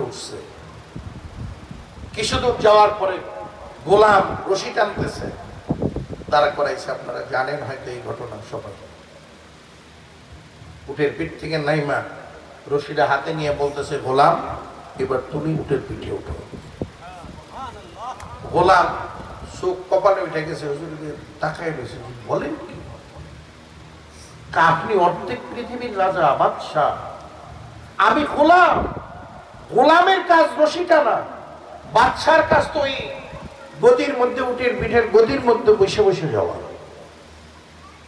উঠছে। যাওয়ার পরে গোলাম রশি টানতেছে। তারা করাইছে, আপনারা জানেন হয়তো এই ঘটনা সবাই। পিঠ থেকে নাইমা রশিটা হাতে নিয়ে বলতেছে, গোলাম, এবার তুমি উটের পিঠে উঠো। গোলাম চোখ কপালে উঠে গেছে হুজুরকে তাকায় রয়েছে বলেন কি? আপনি অর্ধেক পৃথিবীর রাজা, বাদশাহ। আমি গোলাম গোলামের কাজ রশি টানা বাচ্চার কাজ তো ওই গদির মধ্যে উঠে পিঠের গদির মধ্যে বসে বসে যাওয়া।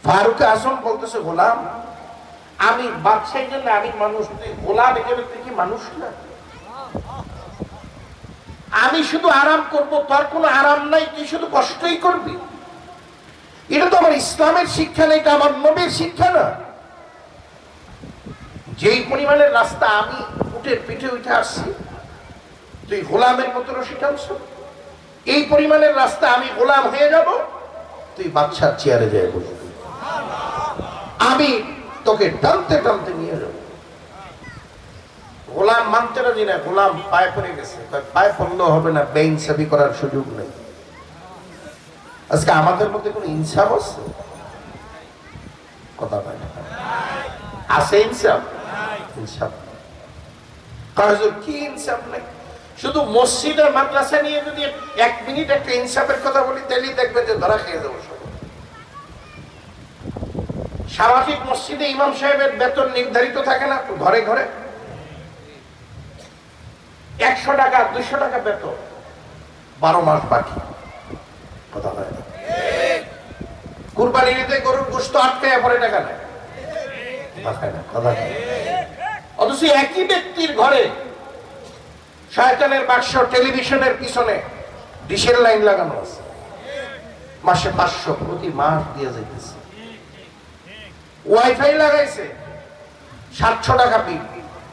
ফারুক আজম বলতেছে, গোলাম, আমি বাচ্চার জন্য আমি মানুষ গোলাম এখানে তুই কি মানুষ না? আমি শুধু আরাম করব, তোর কোনো আরাম নাই, তুই শুধু কষ্টই করবি। এটা তো আমার ইসলামের শিক্ষা না, এটা আমার নবীর শিক্ষা না। যেই পরিমাণের রাস্তা আমি উঠের পিঠে উঠে আসছি তুই গোলামের মতো রশি টানছ। এই পরিমাণের রাস্তা আমি গোলাম হয়ে যাব, তুই বাচ্চার চেয়ারে যায় বসবি। আমি তোকে টানতে টানতে নিয়ে যাব। গোলাম মানতে রাজি না, গোলাম পায়ে পড়ে গেছে। পায়ে পড়লেও হবে না, বেইনসাবি করার সুযোগ নেই। আজকে আমাদের মধ্যে কোনো ইনসাফ আছে? কথা বলে আছে ইনসাফ? ইনসাফ। শুধু মসজিদ আর মাদ্রাসা নিয়ে যদি এক মিনিট একটা ইনসাফের কথা বলি, তাহলেই দেখবেন যে ধরা খেয়ে যাব সব স্বাভাবিক মসজিদে ইমাম সাহেবের বেতন নির্ধারিত থাকে না, ঘরে ঘরে। একশো টাকা দুশো টাকা বেতন। বারো মাস বাকি। কথা হয় না। কুরবানির গরুর গোস্ত আটকায় পরে টাকা নেয় কথা কথা অথচ একই ব্যক্তির ঘরে শয়তানের বাক্স টেলিভিশনের পিছনে ডিশের লাইন লাগানো আছে। মাসে পাঁচশো প্রতি মাস দিয়ে যাইতেছে। ওয়াইফাই লাগাইছে, সাতশো টাকা বিল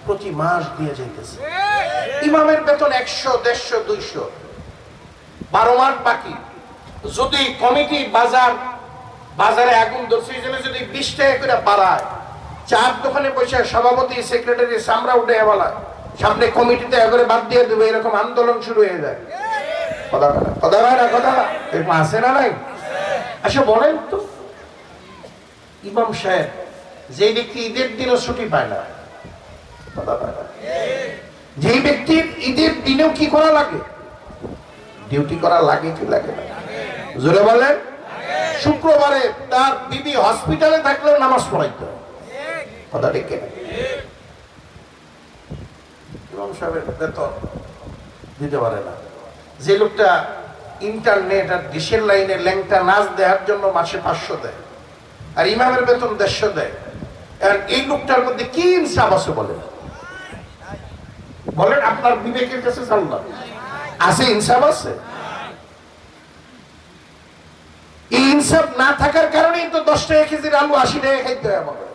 প্রতি মাস দিয়ে যাইতেছে। ইমামের বেতন একশো, দেড়শো, দুইশো। বারো মাস বাকি। যদি কমিটি বাজার, বাজারে আগুন ধরছে যদি বিশ টাকা করে বাড়ায় চার দোকানে বসে সভাপতি সেক্রেটারি সামরা উঠে বলা, সামনে কমিটিতে একবারে বাদ দিয়ে দেবে, এরকম আন্দোলন শুরু হয়ে যায়। কথা কথা হয় না, কথা এরকম আছে না নাই? আচ্ছা বলেন তো। ইমাম সাহেব, যে ব্যক্তি ঈদের দিনও ছুটি পায় না, কথা যেই ব্যক্তির ঈদের দিনেও কি করা লাগে? ডিউটি করা লাগে কি লাগে না? জোরে বলেন। শুক্রবারে তার বিবি হসপিটালে থাকলেও নামাজ পড়াইতে। কথা ঠিক কিনা? ইমাম সাহেবের বেতন দিতে পারে না। যে লোকটা ইন্টারনেট আর ডিশের ল্যাংটা নাচ দেওয়ার জন্য মাসে পাঁচশো দেয়, আর ইমামের বেতন দেড়শো দেয়, আর এই লোকটার মধ্যে কি ইনসাফ আছে বলেন? বলেন, আপনার বিবেকের কাছে আছে ইনসাফ আছে? এই ইনসাফ না থাকার কারণেই তো দশ টাকা কেজির আলু আশি টাকা খাইতে হয় আমাদের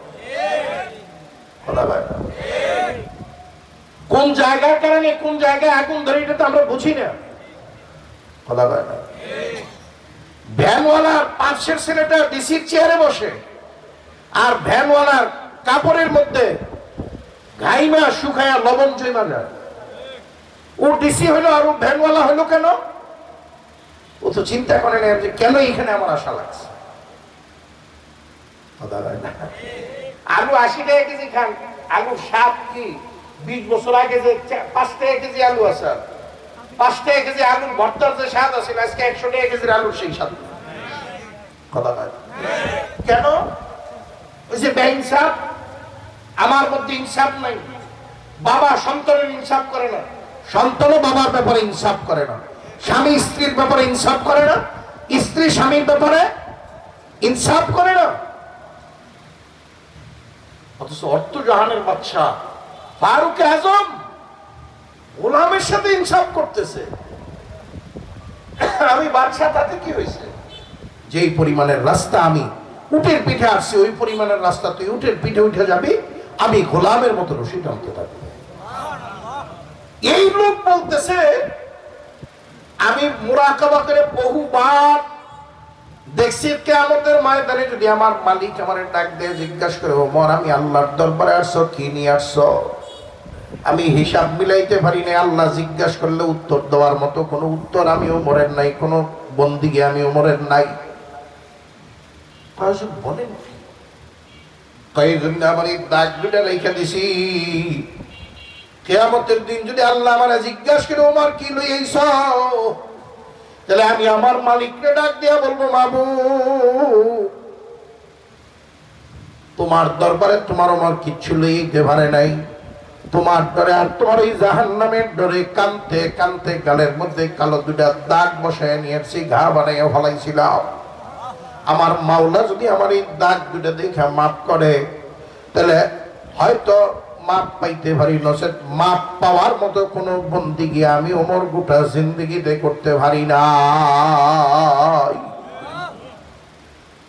কোন জায়গার কারণে, কোন জায়গায় আগুন ধরে, এটা তো আমরা বুঝি না। কথা বলে না। ভ্যানওয়ালার পাঁচশের ছেলেটা ডিসির চেয়ারে বসে, আর ভ্যানওয়ালার কাপড়ের মধ্যে ঘাইমা শুকায়া লবণ জমা যায়। ও ডিসি হলো আর ও ভ্যানওয়ালা হলো কেন? ও তো চিন্তা করে না যে কেন এখানে আমার আশা লাগছে। না। আলু আশি টাকা কেজি খান। আলু সাত কি? বিশ বছর আগে যে পাঁচ টাকা কেজি আলু আছে। পাঁচ টাকা কেজি আলুর ভর্তার যে স্বাদ আছে, আজকে একশো টাকা কেজির আলুর সেই স্বাদ। কথা কেন? ওই যে বেইনসাফ আমার মধ্যে ইনসাফ নাই। বাবা সন্তানের ইনসাফ করে না। সন্তানও বাবার ব্যাপারে ইনসাফ করে না। স্বামী স্ত্রীর ব্যাপারে ইনসাফ করে না। স্ত্রী স্বামীর ব্যাপারে ইনসাফ করে না। অথচ অর্থ জাহানের বাচ্চা ফারুক আজম গোলামের সাথে ইনসাফ করতেছে। আমি বাদশা, তাতে কি হয়েছে? যেই পরিমাণের রাস্তা আমি উটের পিঠে আসছি ওই পরিমাণের রাস্তা তুই উটের পিঠে উঠে যাবি, আমি গোলামের মতো রশি টানতে থাকব। এই লোক বলতেছে, আমি মুরাকাবা করে বহুবার দেখছি কেমতের ময়দানে যদি আমার মালিক আমার ডাক দিয়ে, জিজ্ঞাসা করে ওমর আমি আল্লাহর দরবারে আসছো, কি নিয়ে আসছো? আমি হিসাব মিলাইতে পারি না আল্লাহ জিজ্ঞাসা করলে উত্তর দেওয়ার মতো কোনো উত্তর আমি ওমরের নাই, কোনো বন্দিকে আমি ওমরের নাই। বলেন? কয় জন্য আমার এই দুটা রেখে দিছি। কেয়ামতের দিন যদি আল্লাহ আমার জিজ্ঞাসা করে, ওমর, কি লই আইছ তাহলে আমি আমার মালিককে ডাক দিয়া বলব, মাবু, তোমার দরবারে তোমার আমার কিচ্ছু লইতে পারে নাই। তোমার ডরে আর তোমার এই জাহান নামের ডরে কানতে কানতে গালের মধ্যে কালো দুটা দাগ বসায় নিয়েছি ঘা বানাইয়া ফলাইছিলাম। আমার মাওলা যদি আমার এই দাগ দুটা দেখে মাফ করে, তাহলে হয়তো মাপ পাইতে পারি নচেত মাপ পাওয়ার মতো কোনো বন্দিগি আমি ওমর গোটা জিন্দিগিতে করতে পারি না